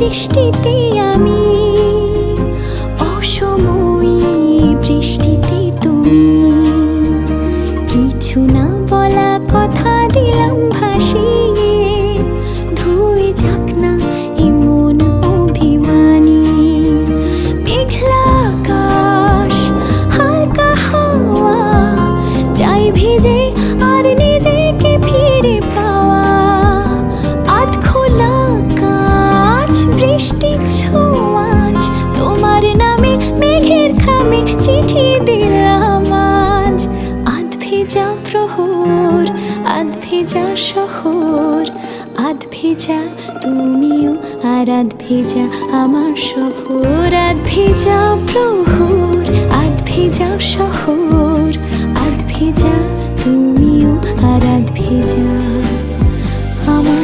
বৃষ্টিতে আমি অসময়ী বৃষ্টিতে তুমি। কিছু না বলা কথা চিঠি দিলাম আজ। আধ ভেজা প্রহর, আধ ভেজা শহর, আধ ভেজা তুমিও আর আধ ভেজা আমার শহর। আধ ভেজা প্রহর, আধ ভেজা শহর, আধ ভেজা তুমিও আর আধ ভেজা আমার